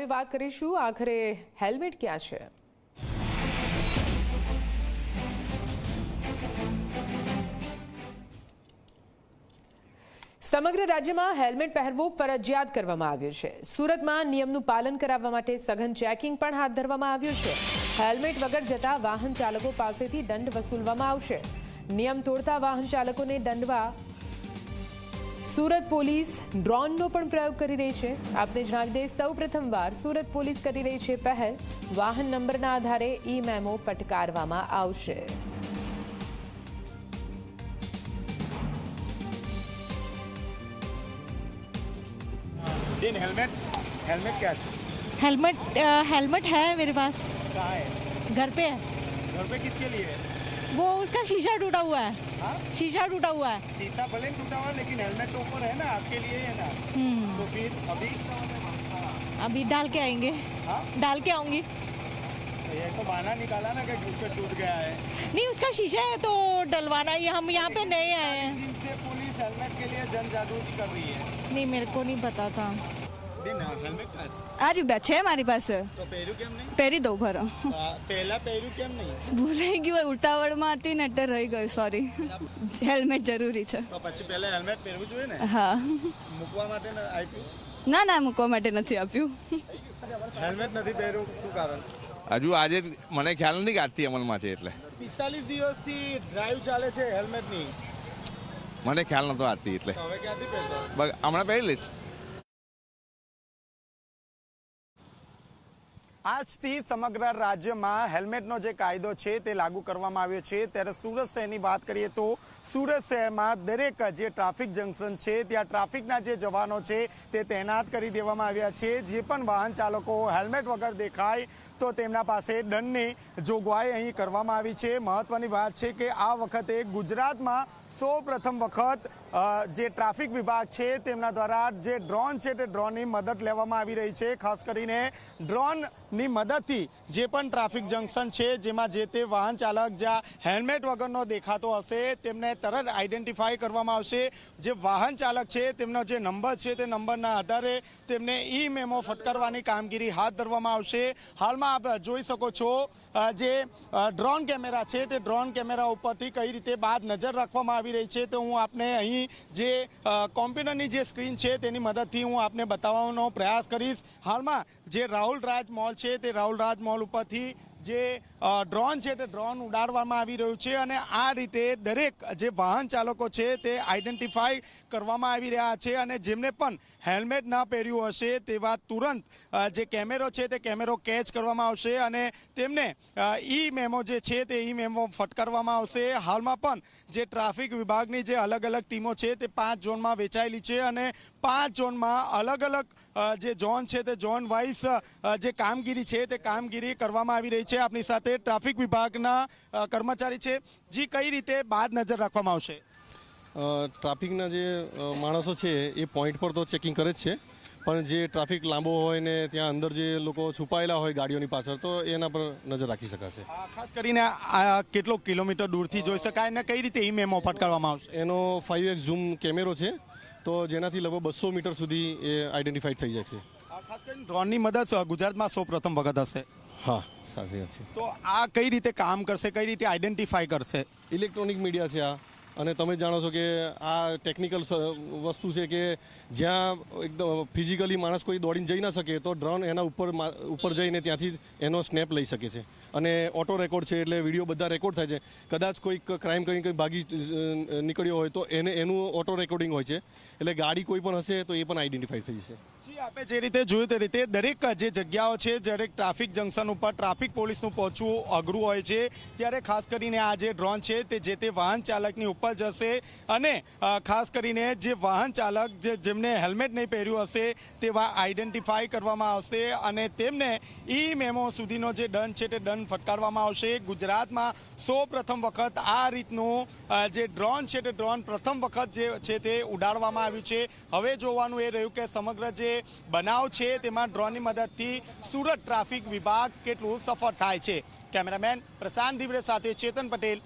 હવે વાત કરીશું. આખરે હેલ્મેટ ક્યાં છે? સમગ્ર રાજ્યમાં હેલ્મેટ પહેરવું ફરજિયાત કરવામાં આવ્યું છે. સુરતમાં નિયમનું પાલન કરાવવા માટે સઘન ચેકિંગ પણ હાથ ધરવામાં આવ્યું છે. હેલ્મેટ વગર જતા વાહન ચાલકો પાસેથી દંડ વસૂલવામાં આવશે. નિયમ તોડતા વાહન ચાલકોને દંડવા સુરત પોલીસ ડ્રોનનો પણ પ્રયોગ કરી રહી છે આપને જણાવી દઈએ સૌ પ્રથમવાર સુરત પોલીસ કરી રહી છે પહેલ વાહન નંબરના આધારે ઈ મેમો ફટકારવામાં આવશે दिन हेलमेट हेलमेट क्या है हेलमेट अ, हेलमेट है मेरे पास कहाँ है घर पे है घर पे किसके लिए है वो उसका शीशा टूटा हुआ है हाँ शीशा टूटा हुआ है। शीशा भले ही टूटा हुआ है, लेकिन हेलमेट तो ऊपर है ना आपके लिए है ना। हम्म, तो फिर अभी? अभी डाल के आएँगे। हाँ? डाल के आऊँगी। ये तो बहाना निकाला ना कि टूट गया है। नहीं उसका शीशा है तो डलवाना ही हम यहाँ पे नए आए हैं। पुलिस हेलमेट के लिए जन जागृति कर रही है। नहीं मेरे को नहीं पता था। આ રીબા છે મારી પાસે. પહેરી દઉં ભરો ભૂલાઈ ગયું ઉલટાવળમાં હતી ને એટલે રહી ગયું સોરી હેલ્મેટ જરૂરી છે. પછી પહેલા હેલ્મેટ પહેરવું જોઈએ ને? હા. મૂકવા માટે આપ્યું? ના ના મૂકવા માટે નથી આપ્યું. હેલ્મેટ નથી પહેર્યું શું કારણ? હજુ આજે મને ખ્યાલ નથી કે આજથી અમલમાં છે એટલે. પિસ્તાલીસ દિવસથી ડ્રાઈવ ચાલે છે હેલ્મેટની મને ખ્યાલ નતો આજથી એટલે. હમણાં પહેરી લઈશ. આજથી સમગ્ર રાજ્યમાં હેલ્મેટનો જે કાયદો છે તે લાગુ કરવામાં આવ્યો છે. ત્યારે સુરત શહેરની વાત કરીએ તો સુરત શહેરમાં દરેક જે ટ્રાફિક જંકશન છે, ત્યાં ટ્રાફિકના જે જવાનો છે તે તૈનાત કરી દેવામાં આવ્યા છે. જે પણ વાહન ચાલકો હેલ્મેટ વગર દેખાય તો તેમના પાસે દંડની જોગવાઈ અહીં કરવામાં આવી છે. મહત્વની વાત છે કે આ વખતે ગુજરાતમાં સૌ પ્રથમ વખત જે ટ્રાફિક વિભાગ છે તેમના દ્વારા જે ડ્રોન છે તે ડ્રોનની મદદ લેવામાં આવી રહી છે. ખાસ કરીને ડ્રોનની મદદથી જે પણ ટ્રાફિક જંકશન છે, જેમાં જે તે વાહન ચાલક જ્યાં હેલ્મેટ વગરનો દેખાતો હશે, તેમને તરત આઈડેન્ટિફાઈ કરવામાં આવશે. જે વાહન ચાલક છે તેમનો જે નંબર છે તે નંબરના આધારે તેમને ઈ મેમો ફટકારવાની કામગીરી હાથ ધરવામાં આવશે. હાલમાં આપ જોઈ શકો છો જે ડ્રોન કેમેરા છે, તે ડ્રોન કેમેરા ઉપરથી કઈ રીતે બાદ નજર રાખવામાં આવી રહી છે તો હું આપને અહીં જે કોમ્પ્યુટરની જે સ્ક્રીન છે તેની મદદથી હું આપને બતાવવાનો પ્રયાસ કરીશ. હાલમાં જે રાહુલ રાજ મોલ છે તે રાહુલ રાજ મોલ ઉપરથી જે ડ્રોન છે તે ડ્રોન ઉડાડવામાં આવી રહ્યું છે અને આ રીતે દરેક જે વાહન ચાલકો છે તે આઈડેન્ટિફાઈ કરવામાં આવી રહ્યા છે અને જેમને પણ હેલ્મેટ ન પહેર્યું હશે તેવા તુરંત જે કેમેરો છે તે કેમેરો કેચ કરવામાં આવશે અને તેમને ઈ મેમો જે છે તે ઈ મેમો ફટકારવામાં આવશે. હાલમાં પણ જે ટ્રાફિક વિભાગની જે અલગ અલગ ટીમો છે તે પાંચ ઝોનમાં વેચાયેલી છે અને પાંચ ઝોનમાં અલગ અલગ જે ઝોન છે તે ઝોન વાઇઝ જે કામગીરી છે તે કામગીરી કરવામાં આવી રહી છે. આપણી સાથે ટ્રાફિક વિભાગના કર્મચારી છે જી કઈ રીતે બાદ નજર રાખવામાં આવશે? ટ્રાફિકના જે માણસો છે એ પોઈન્ટ પર તો ચેકિંગ કરે જ છે. પણ જે ટ્રાફિક લાંબો હોય ને ત્યાં અંદર જે લોકો છુપાયેલા હોય ગાડીઓની પાછળ તો એના પર નજર રાખી શકાશે. ખાસ કરીને આ કેટલો કિલોમીટર દૂરથી જોઈ શકાય અને કઈ રીતે ઈ મેમો ફટકારવામાં આવશે? એનો ફાઇવ એક્સ ઝૂમ કેમેરો છે તો જેનાથી લગભગ બસો મીટર સુધી એ આઈડેન્ટિફાઈડ થઈ જાય છે. ખાસ કરીને ડ્રોનની મદદ ગુજરાતમાં સૌ પ્રથમ વખત હશે. હા સાચી વાત છે. તો આ કઈ રીતે કામ કરશે કઈ રીતે આઈડેન્ટિફાઈ કરશે? ઇલેક્ટ્રોનિક મીડિયા છે આ. અને તમે જાણો છો કે આ ટેકનિકલ વસ્તુ છે કે જ્યાં એકદમ ફિઝિકલી માણસ કોઈ દોડીને જઈ ના શકે તો ડ્રોન એના ઉપર મા- ઉપર જઈને ત્યાંથી એનો સ્નેપ લઈ શકે છે. અને ઓટો રેકોર્ડ છે એટલે વીડિયો બધા રેકોર્ડ થાય છે. કદાચ કોઈક ક્રાઇમ કરીને કંઈ ભાગી નીકળ્યો હોય તો એને એનું ઓટો રેકોર્ડિંગ હોય છે. એટલે ગાડી કોઈ પણ હશે તો એ પણ આઈડેન્ટિફાઈ થઈ જશે. જી જે રીતે જોયું તે રીતે દરેક જે જગ્યાઓ છે, દરેક ટ્રાફિક જંકશન ઉપર ટ્રાફિક પોલીસનું પહોંચવું અઘરું હોય છે. ત્યારે ખાસ કરીને આ જે ડ્રોન છે તે જે તે વાહન ચાલકની ઉપર જશે અને ખાસ કરીને જે વાહન ચાલક જે જેમને હેલ્મેટ નહીં પહેર્યું હશે તેવા આઈડેન્ટિફાઈ કરવામાં આવશે અને તેમને ઈ મેમો સુધીનો જે દંડ છે તે દંડ ફટકારવામાં આવશે. ગુજરાતમાં સૌ વખત આ રીતનું જે ડ્રોન છે તે ડ્રોન પ્રથમ વખત જે છે તે ઉડાડવામાં આવ્યું છે. હવે જોવાનું એ રહ્યું કે સમગ્ર જે બનાવ છે, તેમાં ડ્રોનની મદદથી સુરત ટ્રાફિક વિભાગ કેટલું સફળ થાય છે. કેમેરામેન પ્રશાંત દિવડે સાથે ચેતન પટેલ